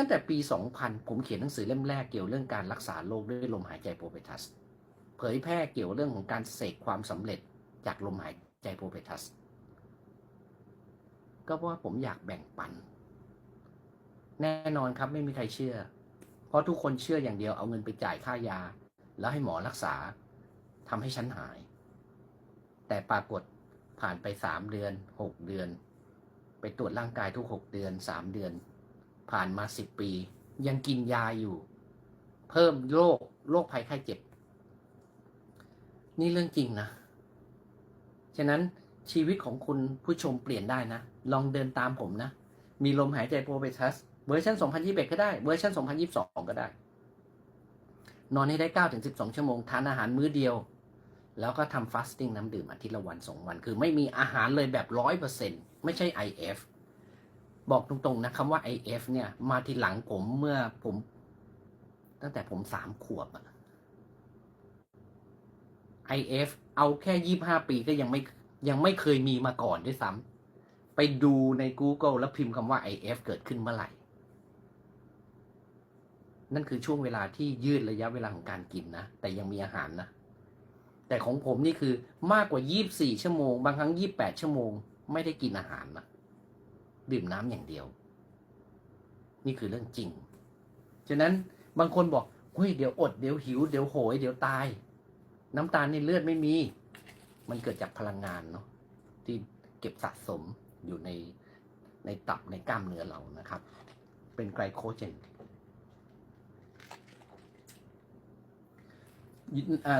ตั้งแต่ปี 2000 ผมเขียนหนังสือเล่มแรกเกี่ยวเรื่องการรักษาโรคด้วยลมหายใจโปรเปทัส เผยแพร่เกี่ยวเรื่องของการเสกความสำเร็จจากลมหายใจโปรเปทัส ก็เพราะว่าผมอยากแบ่งปัน แน่นอนครับไม่มีใครเชื่อ เพราะทุกคนเชื่ออย่างเดียวเอาเงินไปจ่ายค่ายา แล้วให้หมอรักษาทำให้ฉันหาย แต่ปรากฏผ่านไปสามเดือนหกเดือน ไปตรวจร่างกายทุกหกเดือนสามเดือน ผ่านมาสิบปี ยังกินยาอยู่ เพิ่มโรคโรคภัยไข้เจ็บ นี่เรื่องจริงนะ ฉะนั้นชีวิตของคุณผู้ชมเปลี่ยนได้นะ ลองเดินตามผมนะ มีลมหายใจโปรเบทัสเวอร์ชัน2021 ก็ได้ เวอร์ชัน2022 ก็ได้ นอนให้ได้9ถึง12 ชั่วโมง ทานอาหารมื้อเดียว แล้วก็ทำฟาสติ้งน้ำดื่มอาทิตย์ละวันสองวัน คือไม่มีอาหารเลยแบบร้อยเปอร์เซ็นไม่ใช่ IF บอกตรงๆนะคำว่า IF เนี่ย มาทีหลังผมเมื่อผม ตั้งแต่ผมสามขวบอะ IF เอาแค่ยี่บห้าปีก็ยังไม่ยังไม่เคยมีมาก่อนด้วยซ้ำไปดูใน Google แล้วพิมพ์คำว่า IF เกิดขึ้นเมื่อไหร่ นั่นคือช่วงเวลาที่ยืดระยะเวลาของการกินนะ แต่ยังมีอาหารนะ แต่ของผมนี่คือมากกว่า 24 ชั่วโมง บางครั้ง 28 ชั่วโมง ไม่ได้กินอาหารนะ ดื่มน้ำอย่างเดียว นี่คือเรื่องจริง ฉะนั้นบางคนบอกเฮ้ยเดี๋ยวอดเดี๋ยวหิวเดี๋ยวโหยเดี๋ยวตาย น้ำตาลในเลือดไม่มี มันเกิดจากพลังงานเนาะที่เก็บสะสมอยู่ในในตับในกล้ามเนื้อเรานะครับ เป็นไกลโคเจน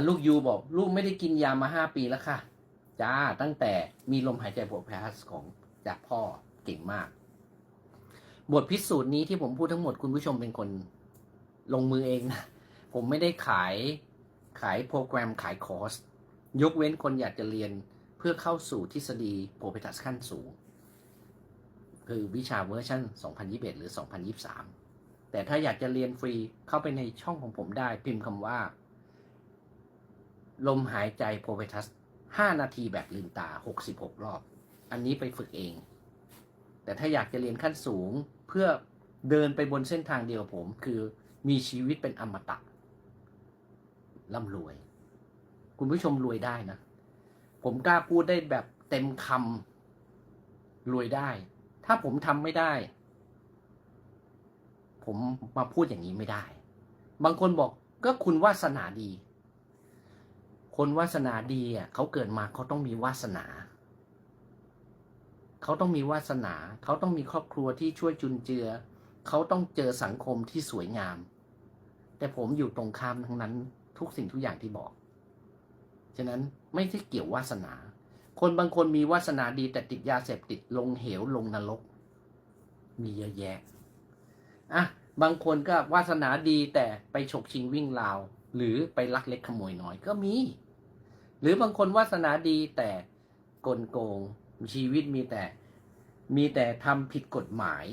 ลูกยูบอก ลูกไม่ได้กินยามาห้าปีแล้วค่ะ จ้าตั้งแต่มีลมหายใจโปรแพสของจากพ่อ เก่งมาก บทพิสูจน์นี้ที่ผมพูดทั้งหมดคุณผู้ชมเป็นคนลงมือเองนะ ผมไม่ได้ขายขายโปรแกรมขายคอร์ส ยกเว้นคนอยากจะเรียนเพื่อเข้าสู่ทฤษฎีโปรเปทัสขั้นสูง คือวิชาเวอร์ชัน2021 หรือ 2023 แต่ถ้าอยากจะเรียนฟรีเข้าไปในช่องของผมได้พิมพ์คำว่า ลมหายใจโปรเปทัส5นาทีแบบลืมตา 66 รอบ อันนี้ไปฝึกเอง แต่ถ้าอยากจะเรียนขั้นสูงเพื่อเดินไปบนเส้นทางเดียวผม คือมีชีวิตเป็นอมตะร่ำรวย คุณผู้ชมรวยได้นะ ผมกล้าพูดได้แบบเต็มคำรวยได้ ถ้าผมทำไม่ได้ ผมมาพูดอย่างนี้ไม่ได้ บางคนบอกก็คุณวาสนาดี คนวาสนาดีอะเขาเกิดมาเขาต้องมีวาสนา เขาต้องมีวาสนา เขาต้องมีครอบครัวที่ช่วยจุนเจือ เขาต้องเจอสังคมที่สวยงาม แต่ผมอยู่ตรงข้ามทั้งนั้นทุกสิ่งทุกอย่างที่บอก ฉะนั้นไม่ใช่เกี่ยววาสนา คนบางคนมีวาสนาดีแต่ติดยาเสพติดลงเหวลงนรก มีเยอะแยะ อะ บางคนก็วาสนาดีแต่ไปฉกชิงวิ่งราว หรือไปลักเล็กขโมยน้อยก็มี หรือบางคนวาสนาดีแต่กลโกง ชีวิตมีแต่มีแต่ทำผิดกฎหมาย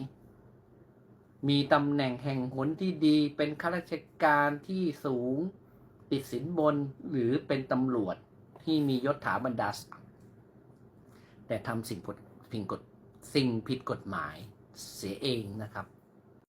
มีตำแหน่งแห่งหนที่ดี เป็นข้าราชการที่สูง ติดสินบนหรือเป็นตำรวจที่มียศถาบรรดาศักดิ์แต่ทำสิ่งผิดกฎสิ่งผิดกฎหมายเสียเองนะครับ